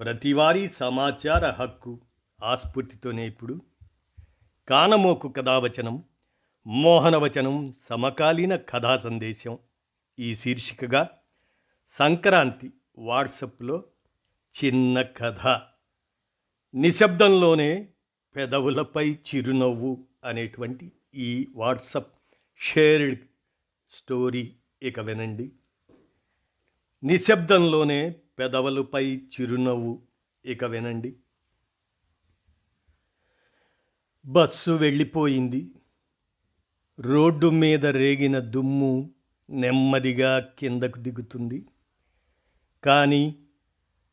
ప్రతివారీ సమాచార హక్కు ఆస్ఫూర్తితోనే ఇప్పుడు. కానమోకు కథావచనం మోహనవచనం సమకాలీన కథా సందేశం ఈ శీర్షికగా సంక్రాంతి వాట్సప్లో చిన్న కథ. నిశ్శబ్దంలోనే పెదవులపై చిరునవ్వు అనేటువంటి ఈ వాట్సప్ షేర్డ్ స్టోరీ ఇక వినండి. నిశ్శబ్దంలోనే పెదవులపై చిరునవ్వు. ఇక వినండి. బస్సు వెళ్ళిపోయింది. రోడ్డు మీద రేగిన దుమ్ము నెమ్మదిగా కిందకు దిగుతుంది. కానీ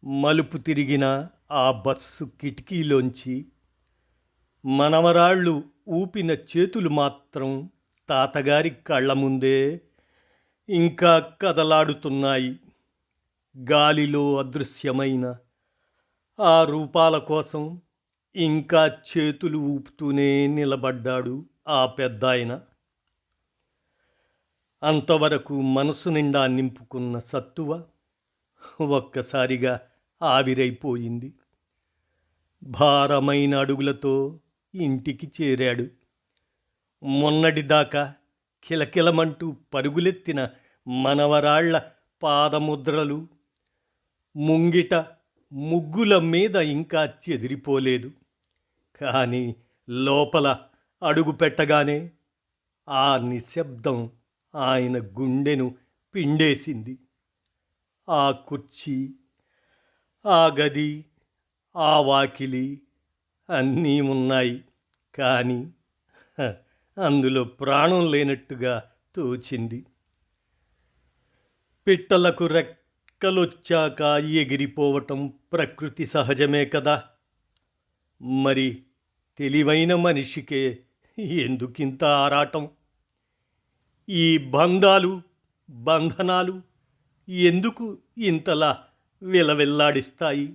మలుపు తిరిగిన ఆ బస్సు కిటికీలోంచి మనవరాళ్ళు ఊపిన చేతులు మాత్రం తాతగారి కళ్ళ ముందే ఇంకా కదలాడుతున్నాయి. గాలిలో అదృశ్యమైన ఆ రూపాల కోసం ఇంకా చేతులు ఊపుతూనే నిలబడ్డాడు ఆ పెద్దాయన. అంతవరకు మనసు నిండా నింపుకున్న సత్తువ ఒక్కసారిగా ఆవిరైపోయింది. భారమైన అడుగులతో ఇంటికి చేరాడు. మొన్నటిదాకా కిలకిలమంటూ పరుగులెత్తిన మనవరాళ్ళ పాదముద్రలు ముంగిట ముగ్గుల మీద ఇంకా చెదిరిపోలేదు. కానీ లోపల అడుగు పెట్టగానే ఆ నిశ్శబ్దం ఆయన గుండెను పిండేసింది. ఆ కుర్చీ ఆ గది ఆ వాకిలి అన్నీ ఉన్నాయి. కానీ అందులో ప్రాణం లేనట్టుగా తోచింది. పిట్టలకు రెక్కలొచ్చాక ఎగిరిపోవటం ప్రకృతి సహజమే కదా. మరి తెలివైన మనిషికే ఎందుకింత ఆరాటం? ఈ బంధాలు బంధనాలు ఎందుకు ఇంతలా విలవిల్లాడిస్తాయి?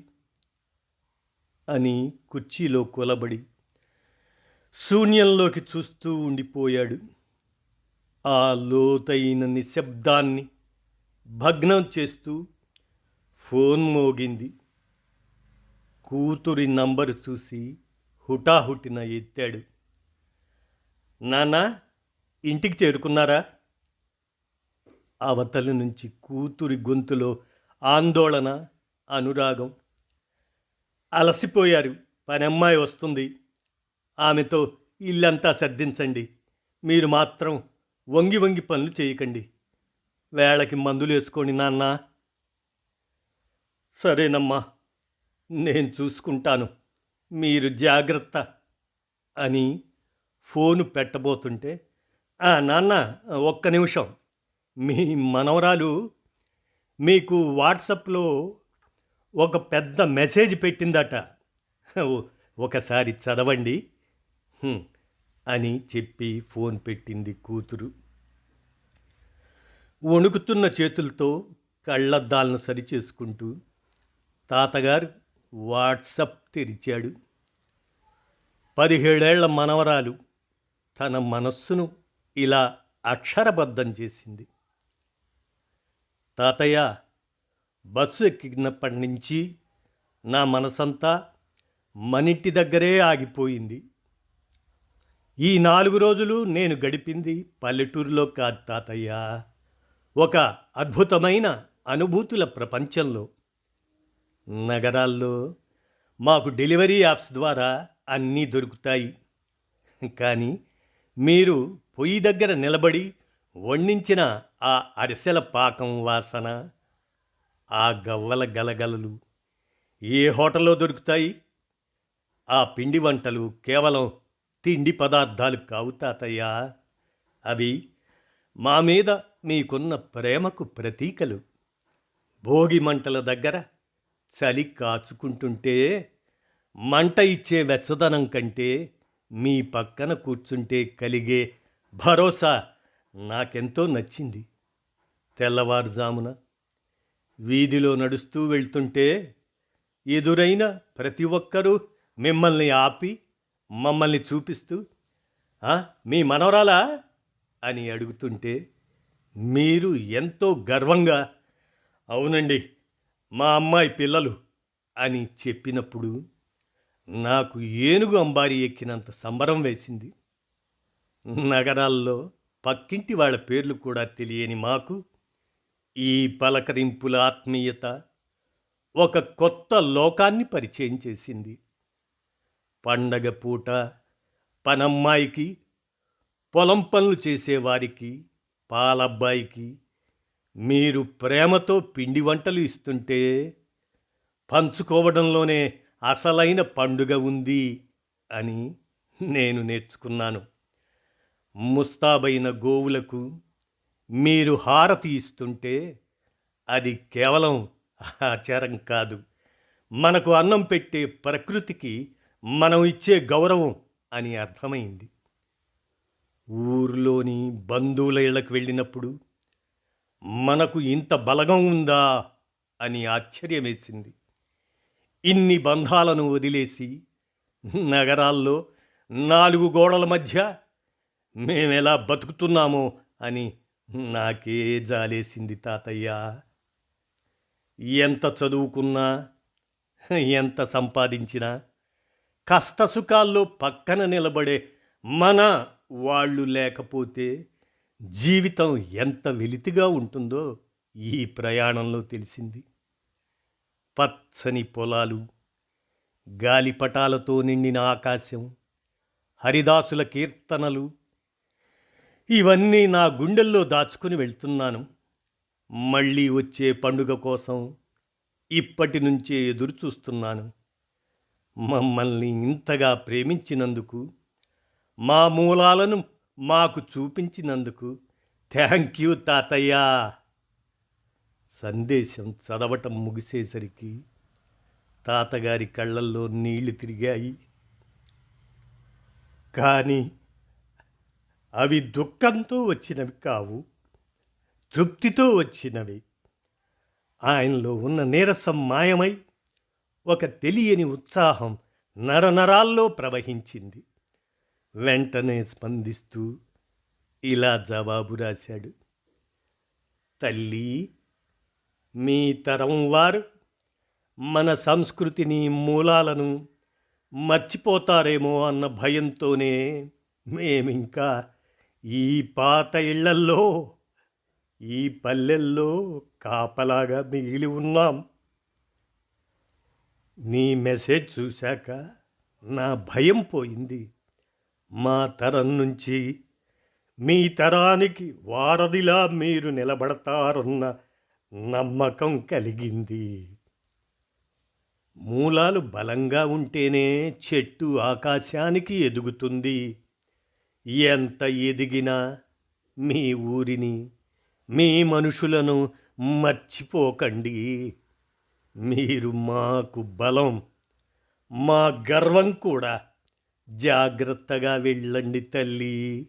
అని కుర్చీలో కొలబడి శూన్యంలోకి చూస్తూ ఉండిపోయాడు. ఆ లోతైన నిశ్శబ్దాన్ని భగ్నం చేస్తూ ఫోన్ మోగింది. కూతురి నంబరు చూసి హుటాహుటిన ఎత్తాడు. నాన్న ఇంటికి చేరుకున్నారా? అవతలి నుంచి కూతురి గొంతులో ఆందోళన అనురాగం. అలసిపోయారు పనమ్మాయి వస్తుంది. ఆమెతో ఇల్లంతా సర్దించండి. మీరు మాత్రం వంగి వంగి పనులు చేయకండి. వేళకి మందులు వేసుకోండి నాన్న. సరేనమ్మా నేను చూసుకుంటాను. మీరు జాగ్రత్త అని ఫోను పెట్టబోతుంటే "ఆ, నాన్న ఒక్క నిమిషం. మీ మనవరాలు మీకు వాట్సాప్లో ఒక పెద్ద మెసేజ్ పెట్టిందట. ఒకసారి చదవండి. అని చెప్పి ఫోన్ పెట్టింది కూతురు. వణుకుతున్న చేతులతో కళ్ళద్దాలను సరిచేసుకుంటూ తాతగారు వాట్సప్ తెరిచాడు. పదిహేడేళ్ళ మనవరాలు తన మనస్సును ఇలా అక్షరబద్ధం చేసింది. తాతయ్య బస్సు ఎక్కినప్పటి నుంచి నా మనసంతా మనింటి దగ్గరే ఆగిపోయింది. ఈ నాలుగు రోజులు నేను గడిపింది పల్లెటూరులో కాదు తాతయ్య. ఒక అద్భుతమైన అనుభూతుల ప్రపంచంలో. నగరాల్లో మాకు డెలివరీ యాప్స్ ద్వారా అన్నీ దొరుకుతాయి. కానీ మీరు పొయ్యి దగ్గర నిలబడి వండించిన ఆ అరిసెల పాకం వాసన ఆ గవ్వల గలగలలు ఏ హోటల్లో దొరుకుతాయి? ఆ పిండి వంటలు కేవలం తిండి పదార్థాలు కావు తాతయ్య. అవి మా మీద మీకున్న ప్రేమకు ప్రతీకలు. భోగి మంటల దగ్గర చలి కాచుకుంటుంటే మంట ఇచ్చే వెచ్చదనం కంటే మీ పక్కన కూర్చుంటే కలిగే భరోసా నాకెంతో నచ్చింది. తెల్లవారుజామున వీధిలో నడుస్తూ వెళ్తుంటే ఎదురైన ప్రతి ఒక్కరూ మిమ్మల్ని ఆపి మమ్మల్ని చూపిస్తూ మీ మనవరాలా? అని అడుగుతుంటే మీరు ఎంతో గర్వంగా అవునండి మా అమ్మాయి పిల్లలు అని చెప్పినప్పుడు నాకు ఏనుగు అంబారి ఎక్కినంత సంబరం వేసింది. నగరాల్లో పక్కింటి వాళ్ళ పేర్లు కూడా తెలియని మాకు ఈ పలకరింపుల ఆత్మీయత ఒక కొత్త లోకాన్ని పరిచయం చేసింది. పండగ పూట పనమ్మాయికి పొలం పనులు చేసేవారికి పాలబ్బాయికి మీరు ప్రేమతో పిండి వంటలు ఇస్తుంటే పంచుకోవడంలోనే అసలైన పండుగ ఉంది అని నేను నేర్చుకున్నాను. ముస్తాబైన గోవులకు మీరు హారతి ఇస్తుంటే అది కేవలం ఆచారం కాదు. మనకు అన్నం పెట్టే ప్రకృతికి మనం ఇచ్చే గౌరవం అని అర్థమైంది. ఊర్లోని బంధువుల ఇళ్ళకు వెళ్ళినప్పుడు మనకు ఇంత బలగం ఉందా అని ఆశ్చర్యమేసింది. ఇన్ని బంధాలను వదిలేసి నగరాల్లో నాలుగు గోడల మధ్య మేమెలా బతుకుతున్నామో అని నాకే జాలేసింది తాతయ్య. ఎంత చదువుకున్నా ఎంత సంపాదించినా కష్టసుఖాల్లో పక్కన నిలబడే మన వాళ్ళు లేకపోతే జీవితం ఎంత వెలితిగా ఉంటుందో ఈ ప్రయాణంలో తెలిసింది. పచ్చని పొలాలు గాలిపటాలతో నిండిన ఆకాశం హరిదాసుల కీర్తనలు ఇవన్నీ నా గుండెల్లో దాచుకుని వెళ్తున్నాను. మళ్ళీ వచ్చే పండుగ కోసం ఇప్పటి నుంచే ఎదురు చూస్తున్నాను మమ్మల్ని ఇంతగా ప్రేమించినందుకు మా మూలాలను మాకు చూపించినందుకు థ్యాంక్ యూ తాతయ్య. సందేశం చదవటం ముగిసేసరికి తాతగారి కళ్ళల్లో నీళ్ళు తిరిగాయి. కానీ అవి దుఃఖంతో వచ్చినవి కావు తృప్తితో వచ్చినవి. ఆయనలో ఉన్న నీరసం మాయమై ఒక తెలియని ఉత్సాహం నరనరాల్లో ప్రవహించింది. వెంటనే స్పందిస్తూ ఇలా జవాబు రాశాడు. తల్లి మీ తరం వారు మన సంస్కృతిని మూలాలను మర్చిపోతారేమో అన్న భయంతోనే మేమింకా ఈ పాత ఇళ్ళల్లో ఈ పల్లెల్లో కాపలాగా మిగిలి ఉన్నాం. నీ మెసేజ్ చూశాక నా భయం పోయింది. మా తరం నుంచి. మీ తరానికి వారధిలా మీరు నిలబడతారన్న నమ్మకం కలిగింది. మూలాలు బలంగా ఉంటేనే చెట్టు ఆకాశానికి ఎదుగుతుంది. ఎంత ఎదిగినా మీ ఊరిని మీ మనుషులను మర్చిపోకండి. మీరు మాకు బలం మా గర్వం కూడా జాగ్రత్తగా వెళ్ళండి తల్లి.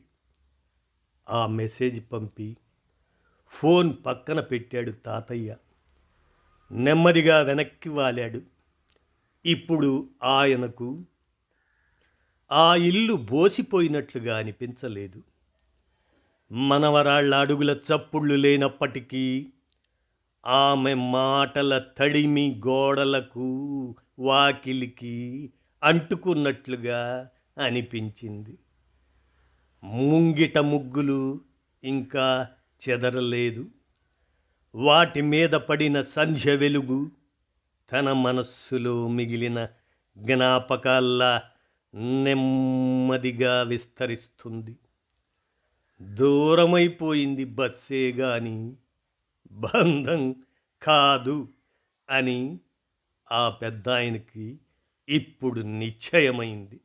ఆ మెసేజ్ పంపి ఫోన్ పక్కన పెట్టాడు తాతయ్య. నెమ్మదిగా వెనక్కి వాలాడు. ఇప్పుడు ఆయనకు ఆ ఇల్లు బోసిపోయినట్లుగా అనిపించలేదు. మనవరాళ్ళ అడుగుల చప్పుళ్ళు లేనప్పటికీ ఆమె మాటల తడిమి గోడలకు వాకిలికి అంటుకున్నట్లుగా అనిపించింది. ముంగిట ముగ్గులు ఇంకా చెదరలేదు. వాటి మీద పడిన సంధ్య వెలుగు తన మనస్సులో మిగిలిన జ్ఞాపకాల్లా నెమ్మదిగా విస్తరిస్తుంది. దూరమైపోయింది బస్సే గాని బంధం కాదు అని ఆ పెద్ద ఆయనకి ఇప్పుడు నిశ్చయమైంది.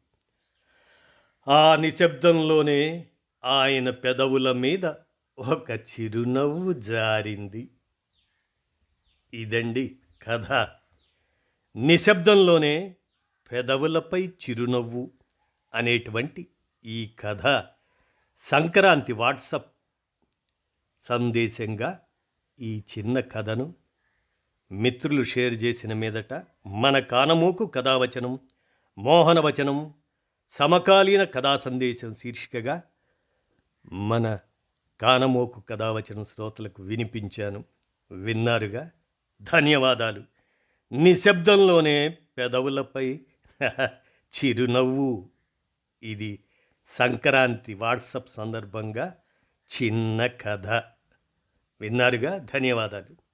ఆ నిశ్శబ్దంలోనే ఆయన పెదవుల మీద ఒక చిరునవ్వు జారింది. ఇదండి కథ. నిశ్శబ్దంలోనే పెదవులపై చిరునవ్వు అనేటువంటి ఈ కథ. సంక్రాంతి వాట్సప్ సందేశంగా ఈ చిన్న కథను మిత్రులు షేర్ చేసిన మీదట మన కానమోకు కథావచనం మోహనవచనం సమకాలీన కథా సందేశం శీర్షికగా మన కానమోకు కథావచనం శ్రోతలకు వినిపించాను. విన్నారుగా? ధన్యవాదాలు. నిశ్శబ్దంలోనే పెదవులపై చిరునవ్వు. ఇది సంక్రాంతి వాట్సప్ సందర్భంగా చిన్న కథ. విన్నారుగా? ధన్యవాదాలు.